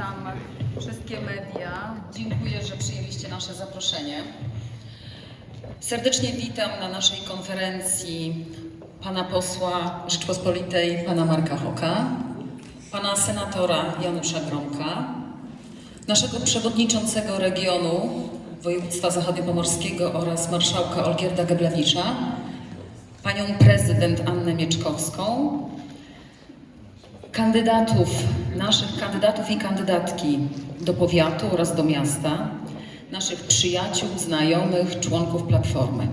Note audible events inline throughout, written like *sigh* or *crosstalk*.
Witam wszystkie media. Dziękuję, że przyjęliście nasze zaproszenie. Serdecznie witam na naszej konferencji pana posła Rzeczpospolitej, pana Marka Hoka, pana senatora Janusza Gromka, naszego przewodniczącego regionu województwa zachodniopomorskiego oraz marszałka Olgierda Geblewicza, panią prezydent Annę Mieczkowską, kandydatów, naszych kandydatów i kandydatki do powiatu oraz do miasta, naszych przyjaciół, znajomych, członków Platformy.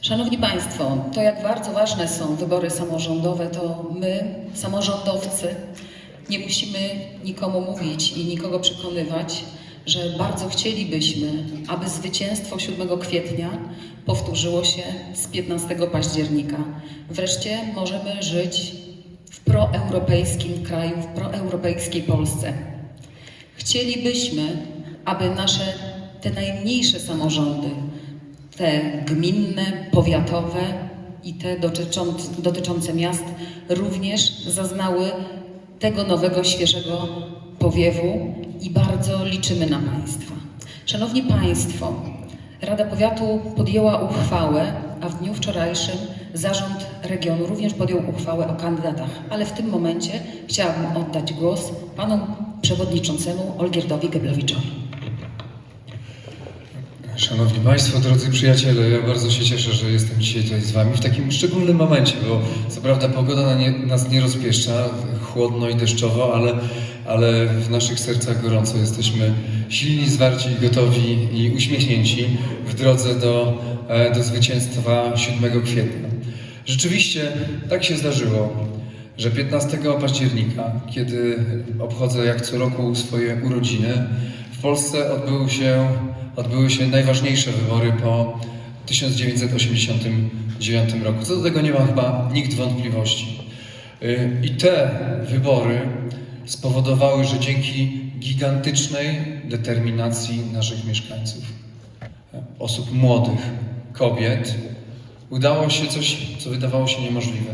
Szanowni Państwo, to jak bardzo ważne są wybory samorządowe, to my, samorządowcy, nie musimy nikomu mówić i nikogo przekonywać, że bardzo chcielibyśmy, aby zwycięstwo 7 kwietnia powtórzyło się z 15 października. Wreszcie możemy żyć proeuropejskim kraju, w proeuropejskiej Polsce. Chcielibyśmy, aby nasze te najmniejsze samorządy, te gminne, powiatowe i te dotyczące, dotyczące miast również zaznały tego nowego, świeżego powiewu i bardzo liczymy na Państwa. Szanowni Państwo, Rada Powiatu podjęła uchwałę, a w dniu wczorajszym Zarząd Regionu również podjął uchwałę o kandydatach, ale w tym momencie chciałabym oddać głos panu przewodniczącemu Olgierdowi Geblewiczowi. Szanowni Państwo, drodzy przyjaciele, ja bardzo się cieszę, że jestem dzisiaj tutaj z Wami w takim szczególnym momencie, bo co prawda pogoda na nie, nas nie rozpieszcza, chłodno i deszczowo, ale, ale w naszych sercach gorąco jesteśmy silni, zwarci, gotowi i uśmiechnięci w drodze do, e, do zwycięstwa 7 kwietnia. Rzeczywiście tak się zdarzyło, że 15 października, kiedy obchodzę jak co roku swoje urodziny, w Polsce odbyły się, odbyły się najważniejsze wybory po 1989 roku. Co do tego nie ma chyba nikt wątpliwości. Y, I te wybory spowodowały, że dzięki gigantycznej determinacji naszych mieszkańców, osób młodych, kobiet, udało się coś, co wydawało się niemożliwe.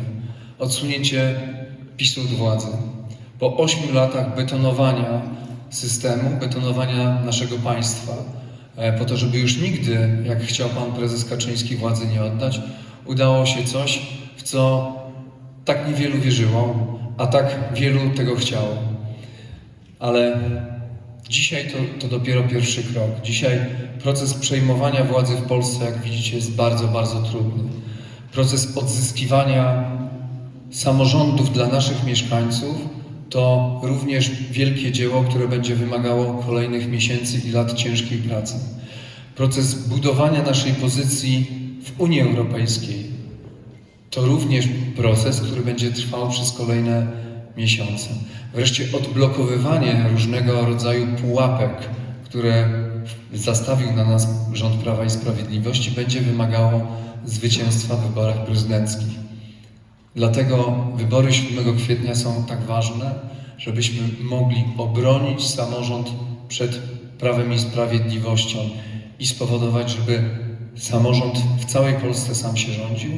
Odsunięcie PiSu od władzy. Po ośmiu latach betonowania systemu, betonowania naszego państwa, e, po to, żeby już nigdy, jak chciał pan prezes Kaczyński, władzy nie oddać, udało się coś, w co tak niewielu wierzyło, a tak wielu tego chciało. Ale dzisiaj to, to dopiero pierwszy krok. Dzisiaj proces przejmowania władzy w Polsce, jak widzicie, jest bardzo, bardzo trudny. Proces odzyskiwania samorządów dla naszych mieszkańców to również wielkie dzieło, które będzie wymagało kolejnych miesięcy i lat ciężkiej pracy. Proces budowania naszej pozycji w Unii Europejskiej to również proces, który będzie trwał przez kolejne miesiące. Wreszcie odblokowywanie różnego rodzaju pułapek, które zastawił na nas rząd Prawa i Sprawiedliwości, będzie wymagało zwycięstwa w wyborach prezydenckich. Dlatego wybory 7 kwietnia są tak ważne, żebyśmy mogli obronić samorząd przed prawem i sprawiedliwością i spowodować, żeby samorząd w całej Polsce sam się rządził.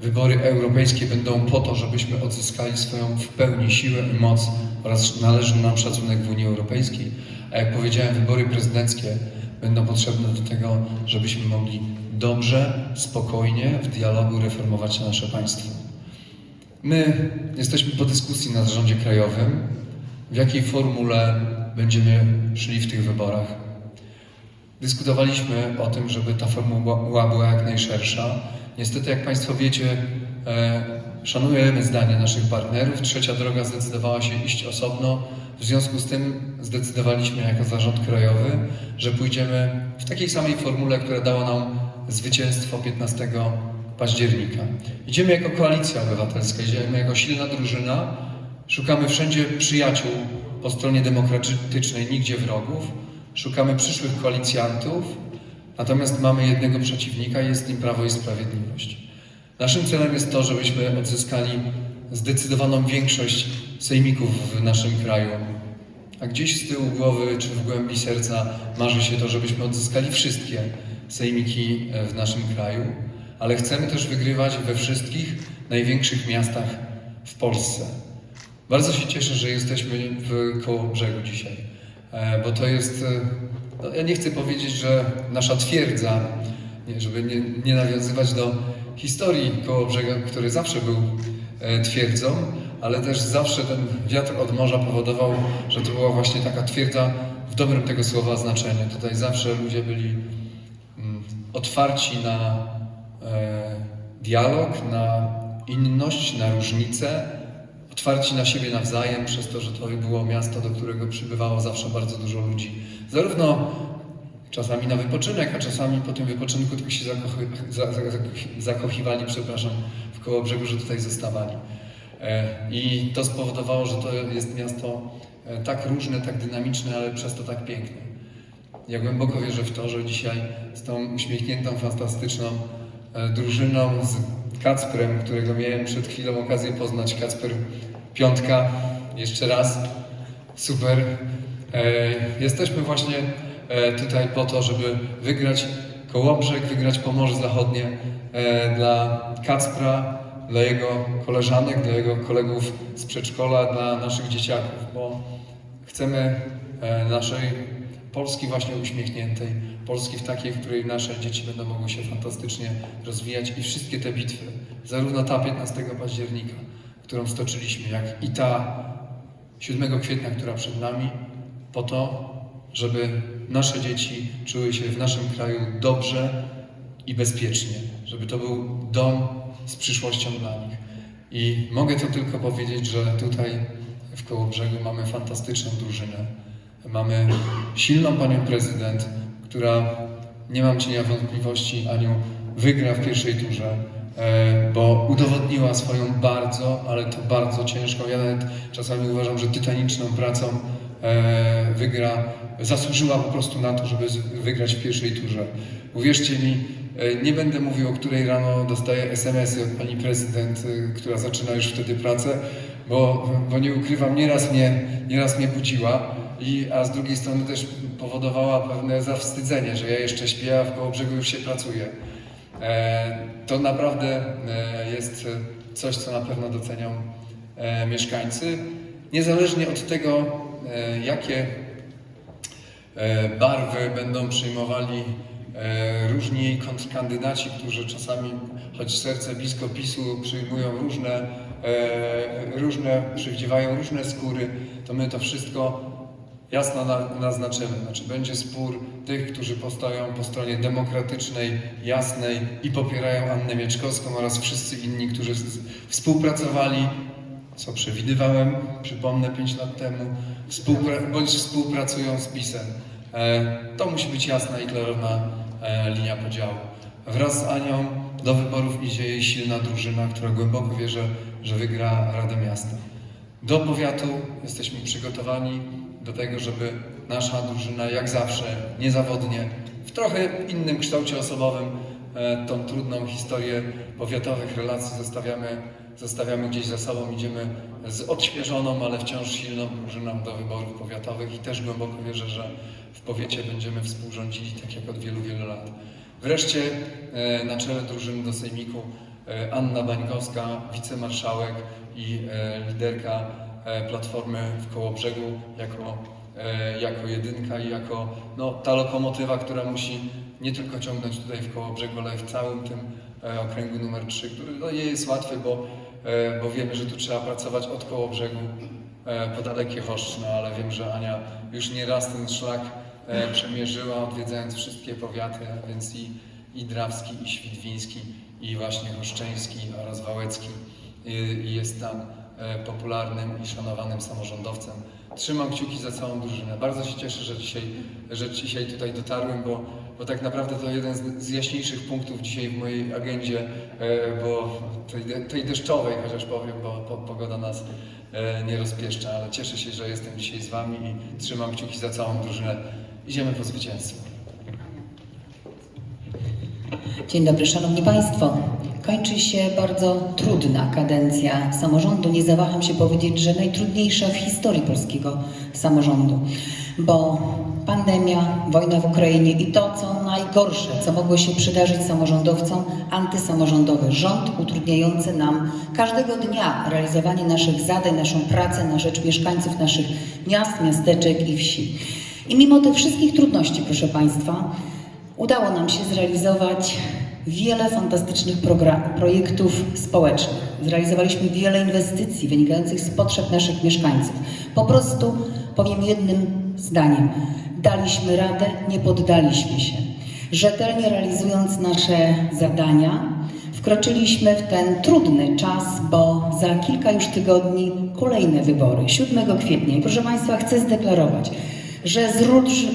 Wybory europejskie będą po to, żebyśmy odzyskali swoją w pełni siłę i moc oraz należny nam szacunek w Unii Europejskiej. A jak powiedziałem, wybory prezydenckie będą potrzebne do tego, żebyśmy mogli dobrze, spokojnie w dialogu reformować nasze państwo. My jesteśmy po dyskusji na zarządzie krajowym, w jakiej formule będziemy szli w tych wyborach. Dyskutowaliśmy o tym, żeby ta formuła była jak najszersza. Niestety, jak Państwo wiecie, e, szanujemy zdanie naszych partnerów. Trzecia droga zdecydowała się iść osobno. W związku z tym zdecydowaliśmy jako zarząd krajowy, że pójdziemy w takiej samej formule, która dała nam zwycięstwo 15 października. Idziemy jako koalicja obywatelska, idziemy jako silna drużyna, szukamy wszędzie przyjaciół po stronie demokratycznej, nigdzie wrogów, szukamy przyszłych koalicjantów, natomiast mamy jednego przeciwnika, jest nim Prawo i Sprawiedliwość. Naszym celem jest to, żebyśmy odzyskali zdecydowaną większość sejmików w naszym kraju. A gdzieś z tyłu głowy czy w głębi serca marzy się to, żebyśmy odzyskali wszystkie sejmiki e, w naszym kraju ale chcemy też wygrywać we wszystkich największych miastach w Polsce. Bardzo się cieszę, że jesteśmy w koło brzegu dzisiaj, e, bo to jest, e, no ja nie chcę powiedzieć, że nasza twierdza, nie, żeby nie, nie nawiązywać do historii koło brzega, który zawsze był e, twierdzą, ale też zawsze ten wiatr od morza powodował, że to była właśnie taka twierdza w dobrym tego słowa znaczeniu. Tutaj zawsze ludzie byli mm, otwarci na e, dialog, na inność, na różnice, otwarci na siebie nawzajem, przez to, że to było miasto, do którego przybywało zawsze bardzo dużo ludzi. Zarówno czasami na wypoczynek, a czasami po tym wypoczynku tylko się zakochy, za, za, zakochiwali, przepraszam, w koło brzegu, że tutaj zostawali. E, I to spowodowało, że to jest miasto e, tak różne, tak dynamiczne, ale przez to tak piękne. Ja głęboko wierzę w to, że dzisiaj z tą uśmiechniętą, fantastyczną e, drużyną, z Kacprem, którego miałem przed chwilą okazję poznać, Kacper Piątka, jeszcze raz, super. E, jesteśmy właśnie e, tutaj po to, żeby wygrać Kołobrzeg, wygrać Pomorze Zachodnie e, dla Kacpra, dla jego koleżanek, dla jego kolegów z przedszkola, dla naszych dzieciaków, bo chcemy naszej Polski właśnie uśmiechniętej, Polski w takiej, w której nasze dzieci będą mogły się fantastycznie rozwijać i wszystkie te bitwy, zarówno ta 15 października, którą stoczyliśmy, jak i ta 7 kwietnia, która przed nami, po to, żeby nasze dzieci czuły się w naszym kraju dobrze i bezpiecznie, żeby to był dom z przyszłością dla nich. I mogę to tylko powiedzieć, że tutaj w Kołobrzegu mamy fantastyczną drużynę. Mamy silną panią prezydent, która nie mam cienia wątpliwości, Aniu, wygra w pierwszej turze, bo udowodniła swoją bardzo, ale to bardzo ciężką, ja nawet czasami uważam, że tytaniczną pracą e, wygra, zasłużyła po prostu na to, żeby wygrać w pierwszej turze. Uwierzcie mi, e, nie będę mówił, o której rano dostaję SMS-y od pani prezydent, e, która zaczyna już wtedy pracę, bo, bo nie ukrywam, nieraz mnie, nieraz mnie budziła, i, a z drugiej strony też powodowała pewne zawstydzenie, że ja jeszcze śpię, a w Kołobrzegu już się pracuje. E, to naprawdę e, jest coś, co na pewno docenią e, mieszkańcy. Niezależnie od tego, jakie barwy będą przyjmowali różni kontrkandydaci, którzy czasami, choć serce blisko PiSu, przyjmują różne, różne, przywdziewają różne skóry, to my to wszystko jasno na, naznaczymy. Znaczy będzie spór tych, którzy postoją po stronie demokratycznej, jasnej i popierają Annę Mieczkowską oraz wszyscy inni, którzy współpracowali co przewidywałem, przypomnę 5 lat temu, bądź współpracują z PiSem. E, to musi być jasna i klarowna e, linia podziału. Wraz z Anią do wyborów idzie jej silna drużyna, która głęboko wierzy, że wygra Radę Miasta. Do powiatu jesteśmy przygotowani do tego, żeby nasza drużyna jak zawsze, niezawodnie, w trochę innym kształcie osobowym, e, tą trudną historię powiatowych relacji zostawiamy, zostawiamy gdzieś za sobą, idziemy z odświeżoną, ale wciąż silną drużyną do wyborów powiatowych i też głęboko wierzę, że w powiecie będziemy współrządzili tak jak od wielu, wielu lat. Wreszcie e, na czele drużyny do Sejmiku e, Anna Bańkowska, wicemarszałek i liderka Platformy w Kołobrzegu jako, e, jako jedynka i jako no, ta lokomotywa, która musi nie tylko ciągnąć tutaj w Kołobrzegu, ale w całym tym e, okręgu numer 3, który no, nie jest łatwy, bo, e, bo wiemy, że tu trzeba pracować od Kołobrzegu e, po dalekie Choszcz, no ale wiem, że Ania już nie raz ten szlak e, przemierzyła, odwiedzając wszystkie powiaty, a więc i, i Drawski, i Świdwiński, i właśnie Choszczeński oraz Wałecki i, jest tam. e, popularnym i szanowanym samorządowcem. Trzymam kciuki za całą drużynę. Bardzo się cieszę, że dzisiaj, że dzisiaj tutaj dotarłem, bo, bo tak naprawdę to jeden z, z jaśniejszych punktów dzisiaj w mojej agendzie, e, bo tej, tej deszczowej, chociaż powiem, bo po, pogoda nas e, nie rozpieszcza, ale cieszę się, że jestem dzisiaj z Wami i trzymam kciuki za całą drużynę. Idziemy po zwycięstwo. Dzień dobry, Szanowni Państwo. Kończy się bardzo trudna kadencja samorządu. Nie zawaham się powiedzieć, że najtrudniejsza w historii polskiego samorządu, bo pandemia, wojna w Ukrainie i to, co najgorsze, co mogło się przydarzyć samorządowcom, antysamorządowy rząd utrudniający nam każdego dnia realizowanie naszych zadań, naszą pracę na rzecz mieszkańców naszych miast, miasteczek i wsi. I mimo tych wszystkich trudności, proszę Państwa, Udało nam się zrealizować wiele fantastycznych projektów społecznych. Zrealizowaliśmy wiele inwestycji wynikających z potrzeb naszych mieszkańców. Po prostu powiem jednym zdaniem: daliśmy radę, nie poddaliśmy się. Rzetelnie realizując nasze zadania, wkroczyliśmy w ten trudny czas, bo za kilka już tygodni kolejne wybory, 7 kwietnia. I proszę Państwa, chcę zdeklarować, że z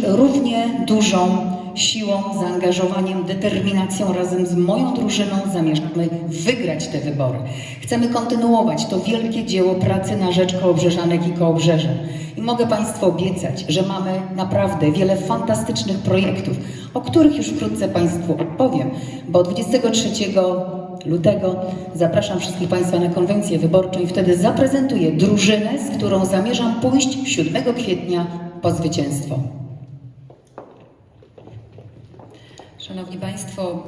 równie dużą siłą, zaangażowaniem, determinacją razem z moją drużyną zamierzamy wygrać te wybory. Chcemy kontynuować to wielkie dzieło pracy na rzecz Kołobrzeżanek i Kołobrzeża. I mogę Państwu obiecać, że mamy naprawdę wiele fantastycznych projektów, o których już wkrótce Państwu opowiem, bo 23 lutego zapraszam wszystkich Państwa na konwencję wyborczą i wtedy zaprezentuję drużynę, z którą zamierzam pójść 7 kwietnia po zwycięstwo. Szanowni Państwo,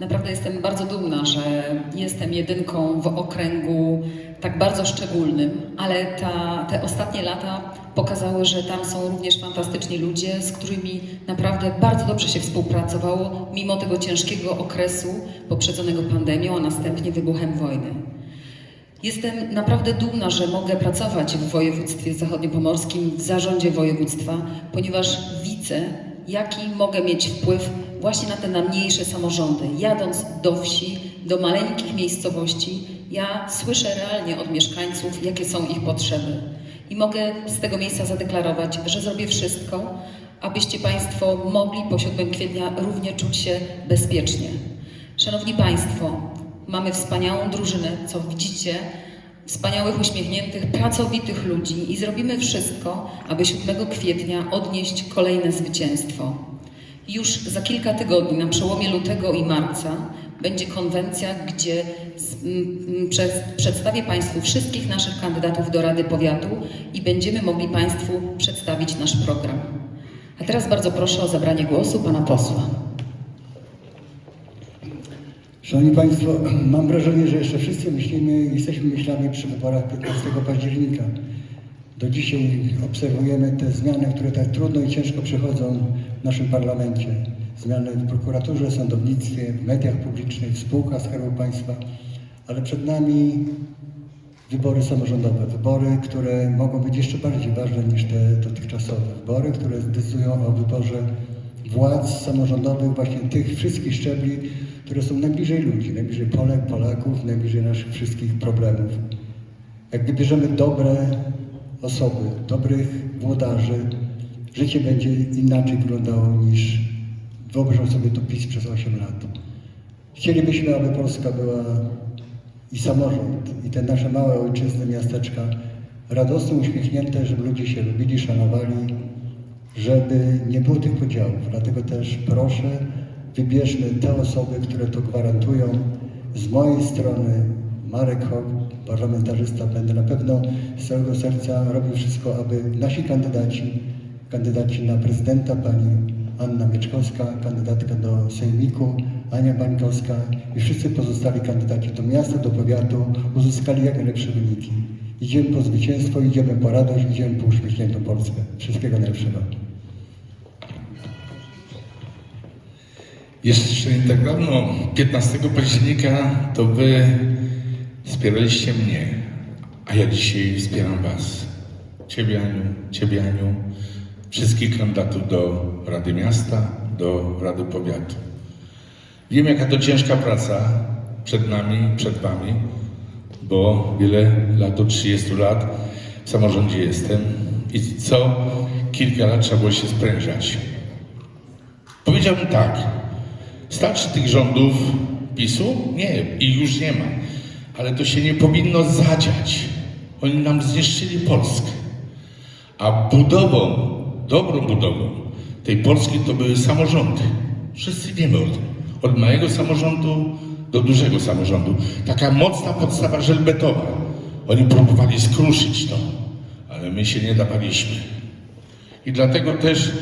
naprawdę jestem bardzo dumna, że jestem jedynką w okręgu tak bardzo szczególnym, ale ta, te ostatnie lata pokazały, że tam są również fantastyczni ludzie, z którymi naprawdę bardzo dobrze się współpracowało, mimo tego ciężkiego okresu poprzedzonego pandemią, a następnie wybuchem wojny. Jestem naprawdę dumna, że mogę pracować w województwie zachodniopomorskim, w zarządzie województwa, ponieważ widzę, jaki mogę mieć wpływ właśnie na te najmniejsze samorządy. Jadąc do wsi, do maleńkich miejscowości, ja słyszę realnie od mieszkańców, jakie są ich potrzeby. I mogę z tego miejsca zadeklarować, że zrobię wszystko, abyście Państwo mogli po 7 kwietnia równie czuć się bezpiecznie. Szanowni Państwo, mamy wspaniałą drużynę, co widzicie, wspaniałych, uśmiechniętych, pracowitych ludzi i zrobimy wszystko, aby 7 kwietnia odnieść kolejne zwycięstwo. Już za kilka tygodni, na przełomie lutego i marca, będzie konwencja, gdzie przedstawię Państwu wszystkich naszych kandydatów do Rady Powiatu i będziemy mogli Państwu przedstawić nasz program. A teraz bardzo proszę o zabranie głosu Pana posła. Szanowni Państwo, mam wrażenie, że jeszcze wszyscy myślimy, jesteśmy myślami przy wyborach 15 października. Do dzisiaj obserwujemy te zmiany, które tak trudno i ciężko przechodzą w naszym parlamencie. Zmiany w prokuraturze, sądownictwie, w mediach publicznych, w spółkach Skarbu Państwa, ale przed nami wybory samorządowe, wybory, które mogą być jeszcze bardziej ważne niż te dotychczasowe, wybory, które zdecydują o wyborze władz samorządowych, właśnie tych wszystkich szczebli, które są najbliżej ludzi, najbliżej Polek, Polaków, najbliżej naszych wszystkich problemów. Jak wybierzemy dobre osoby, dobrych włodarzy, życie będzie inaczej wyglądało niż wyobrażał sobie to PiS przez 8 lat. Chcielibyśmy, aby Polska była i samorząd, i te nasze małe ojczyzny, miasteczka radosne, uśmiechnięte, żeby ludzie się lubili, szanowali, żeby nie było tych podziałów. Dlatego też proszę, wybierzmy te osoby, które to gwarantują. Z mojej strony Marek Hock, parlamentarzysta, będę na pewno z całego serca robił wszystko, aby nasi kandydaci, kandydaci na prezydenta, pani Anna Mieczkowska, kandydatka do Sejmiku, Ania Bańkowska i wszyscy pozostali kandydaci do miasta, do powiatu uzyskali jak najlepsze wyniki. Idziemy po zwycięstwo, idziemy po radość, idziemy po uśmiechniętą Polskę. Wszystkiego najlepszego. Jeszcze tak dawno, 15 października, to wy wspieraliście mnie, a ja dzisiaj wspieram was. Ciebie Aniu, Ciebie Aniu, wszystkich kandydatów do Rady Miasta, do Rady Powiatu. Wiem, jaka to ciężka praca przed nami, przed wami, bo wiele lat, od 30 lat w samorządzie jestem i co kilka lat trzeba było się sprężać. Powiedziałbym tak, starczy tych rządów PiSu? Nie, i już nie ma. Ale to się nie powinno zadziać. Oni nam zniszczyli Polskę. A budową, dobrą budową tej Polski to były samorządy. Wszyscy wiemy o tym. Od małego samorządu do dużego samorządu. Taka mocna podstawa żelbetowa. Oni próbowali skruszyć to, ale my się nie dawaliśmy. I dlatego też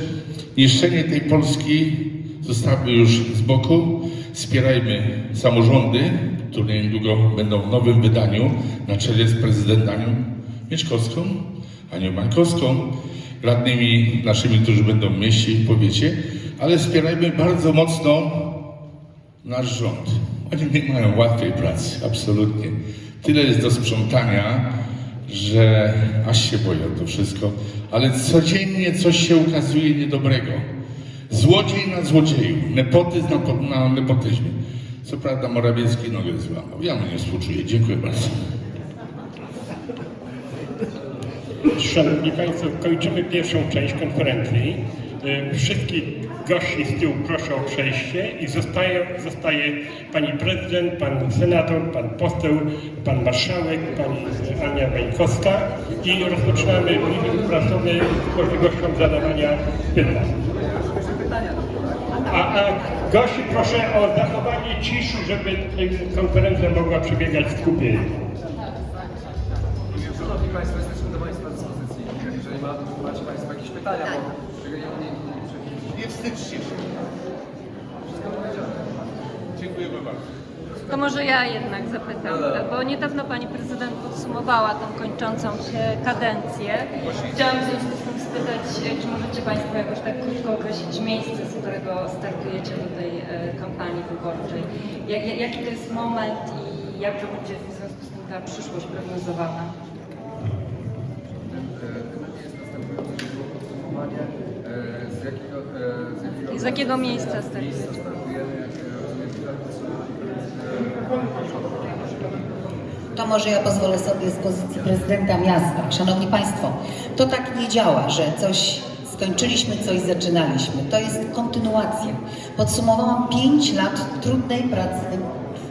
niszczenie tej Polski zostawmy już z boku. Wspierajmy samorządy, które niedługo będą w nowym wydaniu na czele z prezydentem Anią Mieszkowską, Anią Mańkowską, radnymi naszymi, którzy będą w mieście i w powiecie, ale wspierajmy bardzo mocno nasz rząd. Oni nie mają łatwej pracy, absolutnie. Tyle jest do sprzątania, że aż się boję o to wszystko, ale codziennie coś się ukazuje niedobrego. Złodziej na złodzieju, nepotyzm na, na nepotyzmie. Co prawda Morawiecki nogę złamał. Ja mu nie współczuję. Dziękuję bardzo. Szanowni Państwo, kończymy pierwszą część konferencji. Y, Wszystkich gości z tyłu proszę o przejście i zostaje, zostaje Pani Prezydent, Pan Senator, Pan Poseł, Pan Marszałek, Pani Ania Bańkowska i rozpoczynamy briefing prasowy z możliwością zadawania pytań. A, a gości proszę o zachowanie ciszy, żeby konferencja mogła przebiegać w skupieniu. Szanowni Państwo, jesteśmy do Państwa dyspozycji. Jeżeli ma, macie Państwo jakieś pytania, bo nie, nie, nie, Nie wstydźcie się. Dziękujemy bardzo. To może ja jednak zapytam, bo niedawno Pani Prezydent podsumowała tą kończącą się kadencję. Chciałam w związku z tym spytać, czy możecie Państwo jakoś tak krótko określić miejsce, z którego startujecie do tej e, kampanii wyborczej? Ja- ja- Jaki to jest moment i jak to będzie w związku z tym ta przyszłość prognozowana? Z jakiego, z jakiego, z jakiego miejsca miejsca startujecie? To może ja pozwolę sobie z pozycji prezydenta miasta. Szanowni Państwo, to tak nie działa, że coś skończyliśmy, coś zaczynaliśmy. To jest kontynuacja. Podsumowałam 5 lat trudnej pracy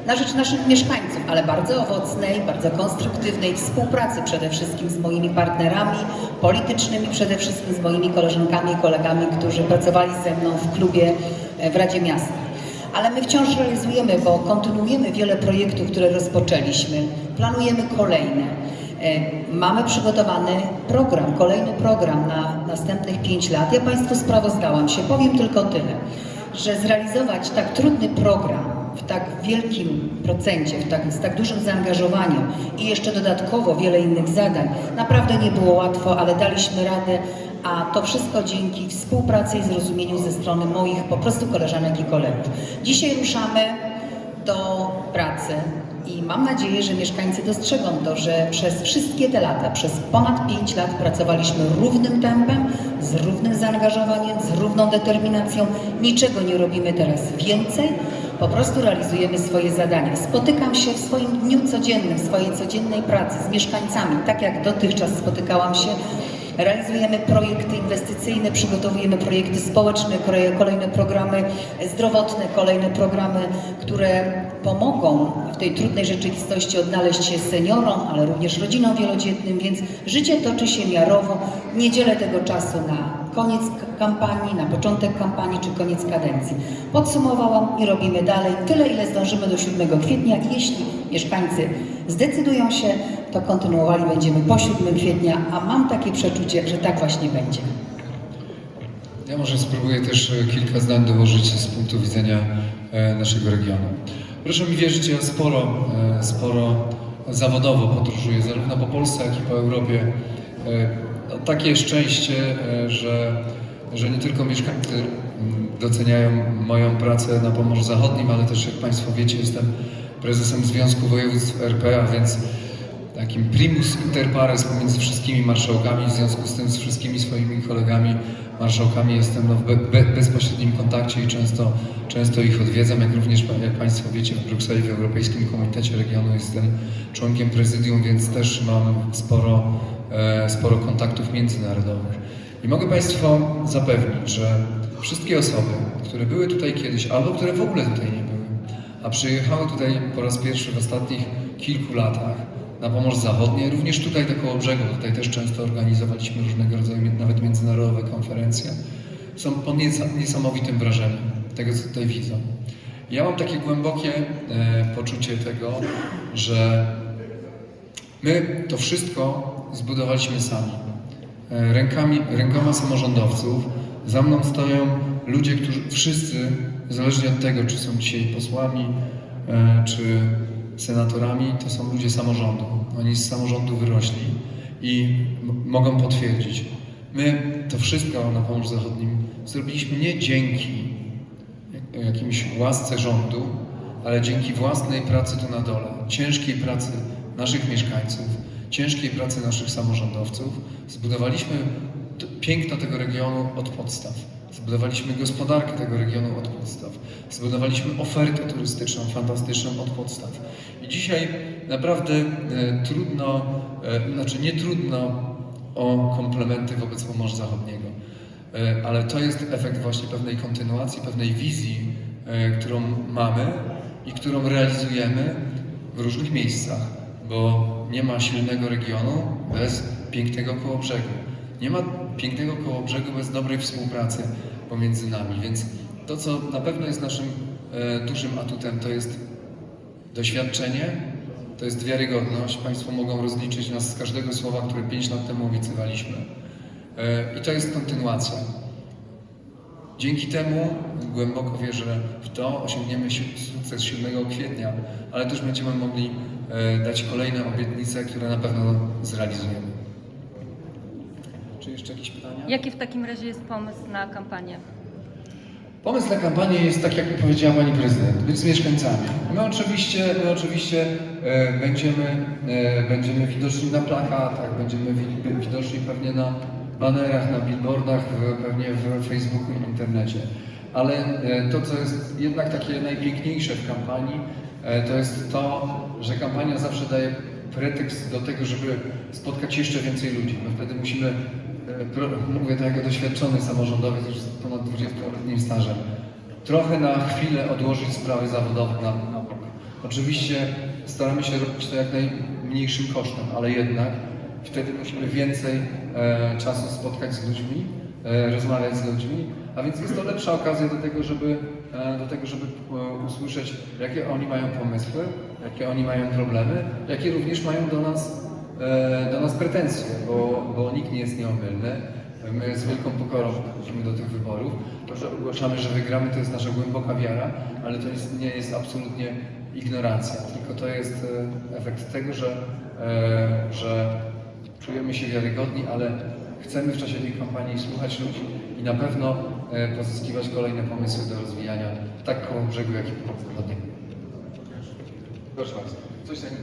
na rzecz naszych mieszkańców, ale bardzo owocnej, bardzo konstruktywnej współpracy przede wszystkim z moimi partnerami politycznymi, przede wszystkim z moimi koleżankami i kolegami, którzy pracowali ze mną w klubie e, w Radzie Miasta. Ale my wciąż realizujemy, bo kontynuujemy wiele projektów, które rozpoczęliśmy. Planujemy kolejne. Mamy przygotowany program, kolejny program na następnych 5 lat. Ja Państwu sprawozdałam się, powiem tylko tyle, że zrealizować tak trudny program w tak wielkim procencie, w tak, z tak dużym zaangażowaniem i jeszcze dodatkowo wiele innych zadań, naprawdę nie było łatwo, ale daliśmy radę, a to wszystko dzięki współpracy i zrozumieniu ze strony moich po prostu koleżanek i kolegów. Dzisiaj ruszamy do pracy i mam nadzieję, że mieszkańcy dostrzegą to, że przez wszystkie te lata, przez ponad 5 lat pracowaliśmy równym tempem, z równym zaangażowaniem, z równą determinacją. Niczego nie robimy teraz więcej, po prostu realizujemy swoje zadania. Spotykam się w swoim dniu codziennym, w swojej codziennej pracy z mieszkańcami, tak jak dotychczas spotykałam się Realizujemy projekty inwestycyjne, przygotowujemy projekty społeczne, kole- kolejne programy zdrowotne, kolejne programy, które pomogą w tej trudnej rzeczywistości odnaleźć się seniorom, ale również rodzinom wielodzietnym, więc życie toczy się miarowo. Nie dzielę tego czasu na koniec kampanii, na początek kampanii czy koniec kadencji. Podsumowałam i robimy dalej tyle, ile zdążymy do 7 kwietnia jeśli mieszkańcy zdecydują się, to kontynuowali będziemy po 7 kwietnia, a mam takie przeczucie, że tak właśnie będzie. Ja może spróbuję też e, kilka zdań dołożyć z punktu widzenia e, naszego regionu. Proszę mi wierzyć, ja sporo, e, sporo zawodowo podróżuję, zarówno po Polsce, jak i po Europie. No, Takie szczęście, że, że nie tylko mieszkańcy mm, doceniają moją pracę na Pomorzu Zachodnim, ale też jak Państwo wiecie, jestem prezesem Związku Województw RP, a więc takim primus inter pares pomiędzy wszystkimi marszałkami, w związku z tym z wszystkimi swoimi kolegami marszałkami jestem no, w be, be, bezpośrednim kontakcie i często, często ich odwiedzam, jak również, jak Państwo wiecie, w Brukseli, w Europejskim Komitecie Regionu jestem członkiem prezydium, więc też mam sporo, e, sporo kontaktów międzynarodowych. I mogę Państwa zapewnić, że wszystkie osoby, które były tutaj kiedyś, albo które w ogóle tutaj nie były, a przyjechały tutaj po raz pierwszy w ostatnich kilku latach na Pomorze Zachodnie, również tutaj do koło brzegu, tutaj też często organizowaliśmy różnego rodzaju, nawet międzynarodowe konferencje, są pod niesa- niesamowitym wrażeniem tego, co tutaj widzą. Ja mam takie głębokie e, poczucie tego, że my to wszystko zbudowaliśmy sami. E, Rękami, rękoma samorządowców. Za mną stoją ludzie, którzy wszyscy, niezależnie od tego, czy są dzisiaj posłami, e, czy senatorami, to są ludzie samorządu. Oni z samorządu wyrośli i mogą potwierdzić. My to wszystko na Pomorzu Zachodnim zrobiliśmy nie dzięki jakimś łasce rządu, ale dzięki własnej pracy tu na dole, ciężkiej pracy naszych mieszkańców, ciężkiej pracy naszych samorządowców, zbudowaliśmy piękno tego regionu od podstaw. Zbudowaliśmy gospodarkę tego regionu od podstaw. Zbudowaliśmy ofertę turystyczną fantastyczną od podstaw. I dzisiaj naprawdę e, trudno, e, znaczy nie trudno o komplementy wobec Pomorza Zachodniego. E, Ale to jest efekt właśnie pewnej kontynuacji, pewnej wizji, którą mamy i którą realizujemy w różnych miejscach, bo nie ma silnego regionu bez pięknego kołobrzegu. Nie ma pięknego kołobrzegu bez dobrej współpracy pomiędzy nami, więc to, co na pewno jest naszym e, dużym atutem, to jest doświadczenie, to jest wiarygodność. Państwo mogą rozliczyć nas z każdego słowa, które 5 lat temu obiecywaliśmy. E, I to jest kontynuacja. Dzięki temu głęboko wierzę w to, osiągniemy si- sukces 7 kwietnia, ale też będziemy mogli e, dać kolejne obietnice, które na pewno zrealizujemy. Czy jeszcze jakieś pytania? Jaki w takim razie jest pomysł na kampanię? Pomysł na kampanię jest tak, jak powiedziała Pani Prezydent, być z mieszkańcami. My oczywiście, my oczywiście e, będziemy, e, będziemy widoczni na plakatach, będziemy wi- widoczni pewnie na banerach, na billboardach, w, pewnie w Facebooku i internecie. Ale e, to, co jest jednak takie najpiękniejsze w kampanii, e, to jest to, że kampania zawsze daje pretekst do tego, żeby spotkać jeszcze więcej ludzi. My wtedy musimy Mówię to jako doświadczony samorządowiec już z ponad 20-letnim stażem. Trochę na chwilę odłożyć sprawy zawodowe na, na bok. Oczywiście staramy się robić to jak najmniejszym kosztem, ale jednak wtedy musimy więcej e, czasu spotkać z ludźmi, e, rozmawiać z ludźmi, a więc jest to lepsza okazja do tego, żeby, e, do tego, żeby e, usłyszeć, jakie oni mają pomysły, jakie oni mają problemy, jakie również mają do nas do nas pretensje, bo, bo nikt nie jest nieomylny. My z wielką pokorą podchodzimy do tych wyborów. To, że ogłaszamy, że wygramy, to jest nasza głęboka wiara, ale to jest, nie jest absolutnie ignorancja, tylko to jest e, efekt tego, że, e, że czujemy się wiarygodni, ale chcemy w czasie tej kampanii słuchać ludzi i na pewno e, pozyskiwać kolejne pomysły do rozwijania tak koło brzegu, jak i. Proszę bardzo, coś za nim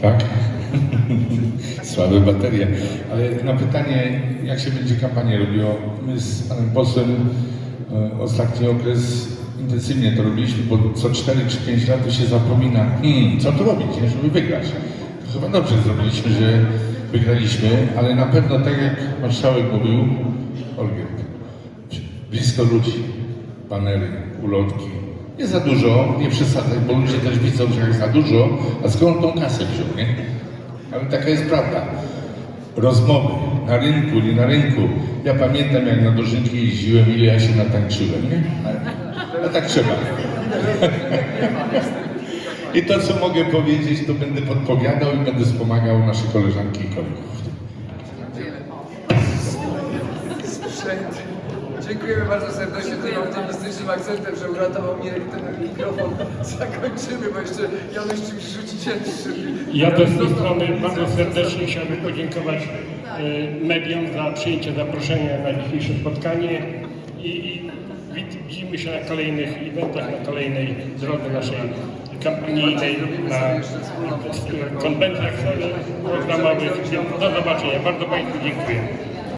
Tak? *laughs* Słabe baterie. Ale na pytanie, jak się będzie kampania robiło, my z panem posłem e, ostatni okres intensywnie to robiliśmy, bo co 4 czy 5 lat to się zapomina, hmm, co tu robić, nie, żeby wygrać. To chyba dobrze zrobiliśmy, że wygraliśmy, ale na pewno tak jak marszałek mówił, Olgierd, blisko ludzi, banery, ulotki. Nie za dużo, nie przesadzać, bo ludzie też widzą, że jak za dużo, a skąd tą kasę wziął, nie? Ale taka jest prawda. Rozmowy na rynku, nie na rynku. Ja pamiętam, jak na dożynki jeździłem, ile ja się natańczyłem, nie? Ale, ale tak trzeba. *laughs* I to, co mogę powiedzieć, to będę podpowiadał i będę wspomagał nasze koleżanki i kolegów. Dziękujemy bardzo serdecznie tym optymistycznym akcentem, że uratował mi ten mikrofon. *laughs* Zakończymy, bo jeszcze Janusz czymś rzucicie. Ja też z tej strony bardzo serdecznie chciałbym podziękować e, mediom za przyjęcie zaproszenia na dzisiejsze spotkanie i, widzimy się na kolejnych eventach, na kolejnej drodze naszej kampanijnej, na konwencjach programowych. Do zobaczenia. Bardzo Państwu dziękuję.